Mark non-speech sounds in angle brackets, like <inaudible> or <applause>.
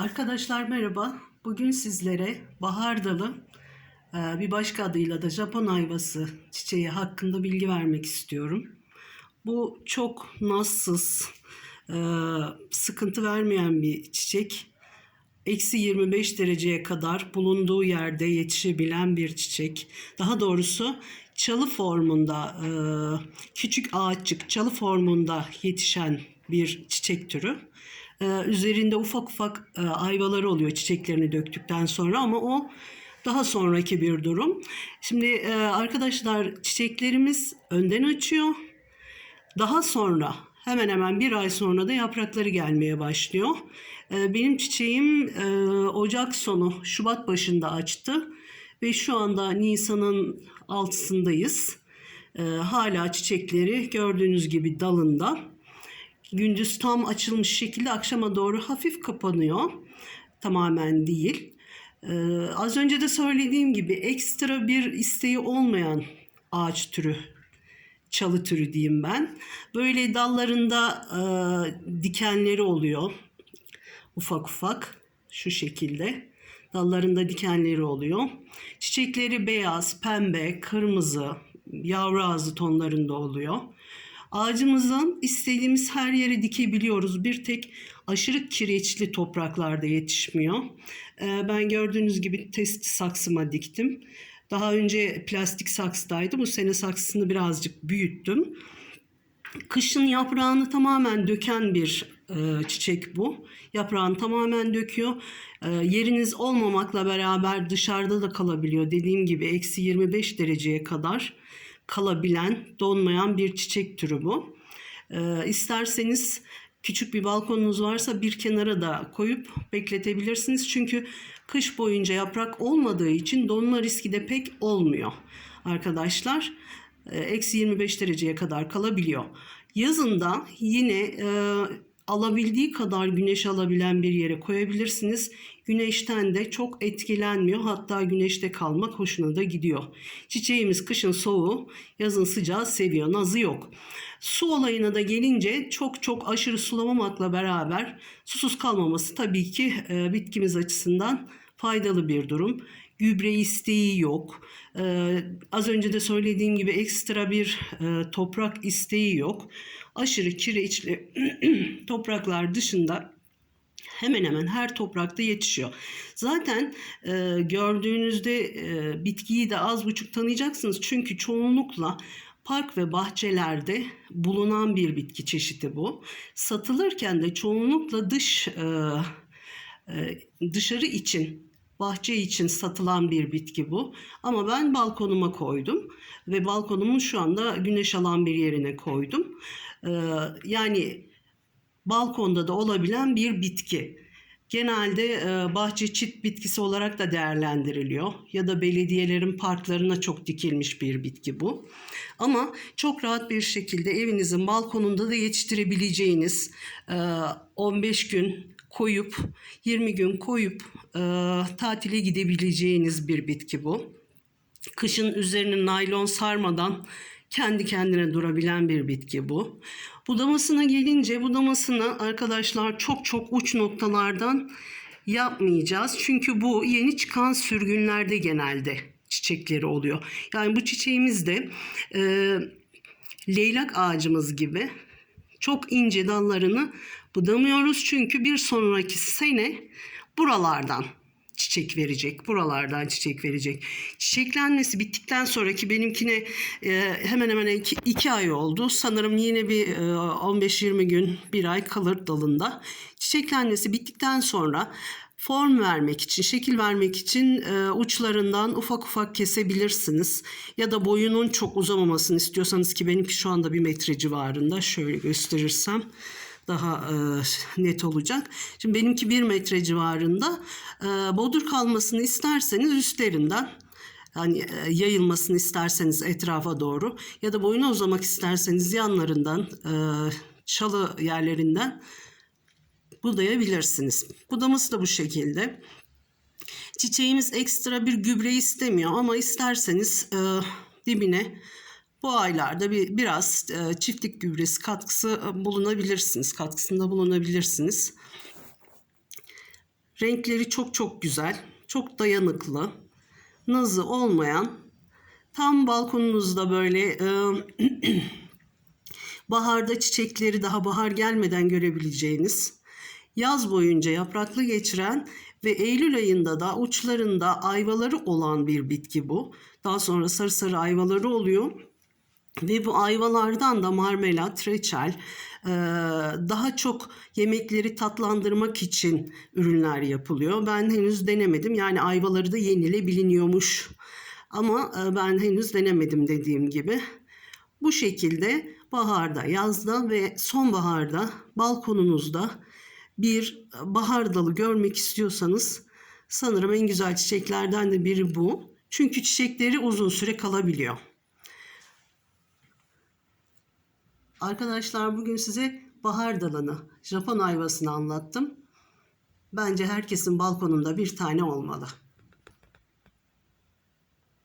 Arkadaşlar merhaba. Bugün sizlere bahar dalı e, bir başka adıyla da Japon ayvası çiçeği hakkında bilgi vermek istiyorum. Bu çok nazsız, e, sıkıntı vermeyen bir çiçek. Eksi 25 dereceye kadar bulunduğu yerde yetişebilen bir çiçek. Daha doğrusu çalı formunda, e, küçük ağaççık çalı formunda yetişen bir çiçek türü. Ee, üzerinde ufak ufak e, ayvaları oluyor çiçeklerini döktükten sonra ama o daha sonraki bir durum. Şimdi e, arkadaşlar çiçeklerimiz önden açıyor. Daha sonra hemen hemen bir ay sonra da yaprakları gelmeye başlıyor. E, benim çiçeğim e, Ocak sonu Şubat başında açtı ve şu anda Nisan'ın altısındayız. E, hala çiçekleri gördüğünüz gibi dalında gündüz tam açılmış şekilde akşama doğru hafif kapanıyor. Tamamen değil. Ee, az önce de söylediğim gibi ekstra bir isteği olmayan ağaç türü, çalı türü diyeyim ben. Böyle dallarında e, dikenleri oluyor. Ufak ufak şu şekilde. Dallarında dikenleri oluyor. Çiçekleri beyaz, pembe, kırmızı, yavru ağzı tonlarında oluyor. Ağacımızın istediğimiz her yere dikebiliyoruz. Bir tek aşırı kireçli topraklarda yetişmiyor. Ee, ben gördüğünüz gibi test saksıma diktim. Daha önce plastik saksıdaydı. Bu sene saksısını birazcık büyüttüm. Kışın yaprağını tamamen döken bir e, çiçek bu. Yaprağını tamamen döküyor. E, yeriniz olmamakla beraber dışarıda da kalabiliyor. Dediğim gibi eksi 25 dereceye kadar kalabilen, donmayan bir çiçek türü bu. E, isterseniz küçük bir balkonunuz varsa bir kenara da koyup bekletebilirsiniz. Çünkü kış boyunca yaprak olmadığı için donma riski de pek olmuyor arkadaşlar. E, Eksi 25 dereceye kadar kalabiliyor. Yazında yine e, alabildiği kadar güneş alabilen bir yere koyabilirsiniz. Güneşten de çok etkilenmiyor. Hatta güneşte kalmak hoşuna da gidiyor. Çiçeğimiz kışın soğuğu, yazın sıcağı seviyor. Nazı yok. Su olayına da gelince çok çok aşırı sulamamakla beraber susuz kalmaması tabii ki e, bitkimiz açısından faydalı bir durum. Gübre isteği yok. Ee, az önce de söylediğim gibi ekstra bir e, toprak isteği yok. Aşırı kireçli <clears throat> topraklar dışında hemen hemen her toprakta yetişiyor. Zaten e, gördüğünüzde e, bitkiyi de az buçuk tanıyacaksınız. Çünkü çoğunlukla park ve bahçelerde bulunan bir bitki çeşidi bu. Satılırken de çoğunlukla dış e, e, dışarı için bahçe için satılan bir bitki bu. Ama ben balkonuma koydum ve balkonumun şu anda güneş alan bir yerine koydum. Ee, yani balkonda da olabilen bir bitki. Genelde e, bahçe çit bitkisi olarak da değerlendiriliyor ya da belediyelerin parklarına çok dikilmiş bir bitki bu. Ama çok rahat bir şekilde evinizin balkonunda da yetiştirebileceğiniz e, 15 gün koyup 20 gün koyup e, tatile gidebileceğiniz bir bitki bu. Kışın üzerine naylon sarmadan kendi kendine durabilen bir bitki bu. Budamasına gelince budamasını arkadaşlar çok çok uç noktalardan yapmayacağız. Çünkü bu yeni çıkan sürgünlerde genelde çiçekleri oluyor. Yani bu çiçeğimiz de e, leylak ağacımız gibi çok ince dallarını budamıyoruz. Çünkü bir sonraki sene buralardan çiçek verecek. Buralardan çiçek verecek. Çiçeklenmesi bittikten sonraki benimkine e, hemen hemen iki, iki ay oldu. Sanırım yine bir e, 15-20 gün bir ay kalır dalında. Çiçeklenmesi bittikten sonra form vermek için, şekil vermek için e, uçlarından ufak ufak kesebilirsiniz. Ya da boyunun çok uzamamasını istiyorsanız ki benimki şu anda bir metre civarında. Şöyle gösterirsem daha e, net olacak. Şimdi benimki bir metre civarında. E, bodur kalmasını isterseniz üstlerinden hani e, yayılmasını isterseniz etrafa doğru ya da boyunu uzamak isterseniz yanlarından e, çalı yerlerinden budayabilirsiniz. Budaması da bu şekilde. Çiçeğimiz ekstra bir gübre istemiyor ama isterseniz e, dibine bu aylarda bir biraz e, çiftlik gübresi katkısı e, bulunabilirsiniz. Katkısında bulunabilirsiniz. Renkleri çok çok güzel, çok dayanıklı, nazı olmayan, tam balkonunuzda böyle e, <clears throat> baharda çiçekleri daha bahar gelmeden görebileceğiniz, yaz boyunca yapraklı geçiren ve Eylül ayında da uçlarında ayvaları olan bir bitki bu. Daha sonra sarı sarı ayvaları oluyor. Ve bu ayvalardan da marmelat, reçel, e, daha çok yemekleri tatlandırmak için ürünler yapılıyor. Ben henüz denemedim. Yani ayvaları da yenilebiliniyormuş. Ama e, ben henüz denemedim dediğim gibi. Bu şekilde baharda, yazda ve sonbaharda balkonunuzda bir bahar dalı görmek istiyorsanız sanırım en güzel çiçeklerden de biri bu. Çünkü çiçekleri uzun süre kalabiliyor. Arkadaşlar bugün size bahar dalını, Japon ayvasını anlattım. Bence herkesin balkonunda bir tane olmalı.